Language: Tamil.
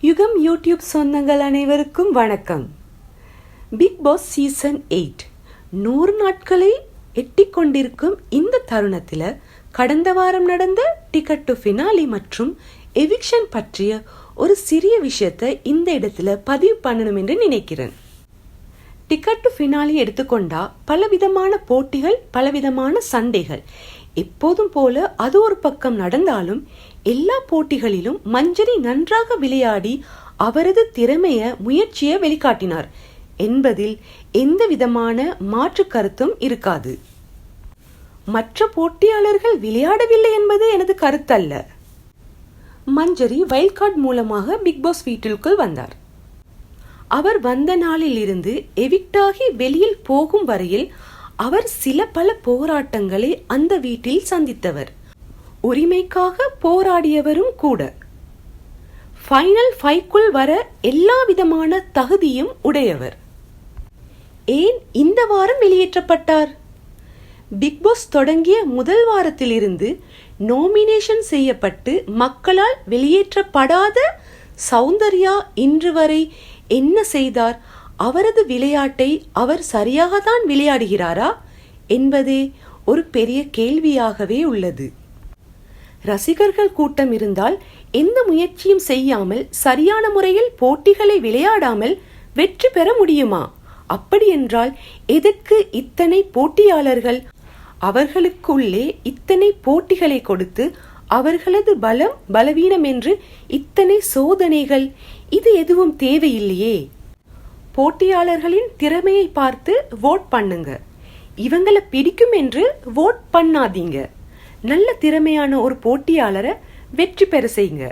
யுகம் யூடியூப் சொந்தங்கள் அனைவருக்கும் வணக்கம். பிக் பாஸ் சீசன் எயிட் நூறு நாட்களை எட்டிக்கொண்டிருக்கும் இந்த தருணத்தில் கடந்த வாரம் நடந்த டிக்கெட் டு ஃபினாலி மற்றும் எவிக்ஷன் பற்றிய ஒரு சிறிய விஷயத்தை இந்த இடத்துல பதிவு பண்ணணும் என்று நினைக்கிறேன். டிக்கெட் டு ஃபினாலி எடுத்துக்கொண்டா பலவிதமான போட்டிகள் பலவிதமான சண்டைகள். எப்போதும் போல அது ஒரு பக்கம் நடந்தாலும் எல்லா போட்டிகளிலும் மஞ்சரி நன்றாக விளையாடி அவரது திறமைய முயற்சியை வெளிக்காட்டினார். என்பதில் எந்த விதமான மாற்று கருத்தும் இருக்காது. மற்ற போட்டியாளர்கள் விளையாடவில்லை என்பது எனது கருத்தல்ல. மஞ்சரி வைல்ட் கார்டு மூலமாக பிக் பாஸ் வீட்டிற்குள் வந்தார். அவர் வந்த நாளில் இருந்து எவிக்டாகி வெளியில் போகும் வரையில் அவர் சில பல போராட்டங்களை அந்த வீட்டில் சந்தித்தவர். உரிமைக்காக போராடியவரும் கூட. ஃபைனல் ஃபைக்குள் வர எல்லா விதமான தகுதியும் உடையவர். ஏன் இந்த வாரம் வெளியேற்றப்பட்டார்? பிக் பாஸ் தொடங்கிய முதல் வாரத்திலிருந்து நோமினேஷன் செய்யப்பட்டு மக்களால் வெளியேற்றப்படாத சௌந்தர்யா இன்று வரை என்ன செய்தார்? அவரது விளையாட்டை அவர் சரியாகத்தான் விளையாடுகிறாரா? என்பதே ஒரு பெரிய கேள்வியாகவே உள்ளது. ரசிகர்கள் கூட்டம் இருந்தால் எந்த முயற்சியும் செய்யாமல் சரியான முறையில் போட்டிகளை விளையாடாமல் வெற்றி பெற முடியுமா? அப்படியென்றால் எதற்கு இத்தனை போட்டியாளர்கள்? அவர்களுக்குள்ளே இத்தனை போட்டிகளை கொடுத்து அவர்களது பலம் பலவீனம் என்று இத்தனை சோதனைகள் இது எதுவும் தேவையில்லையே. போட்டியாளர்களின் திறமையை பார்த்து வோட் பண்ணுங்க. இவங்களை பிடிக்கும் என்று வோட் பண்ணாதீங்க. நல்ல திறமையான ஒரு போட்டியாளரை வெற்றி பெற செய்யுங்க.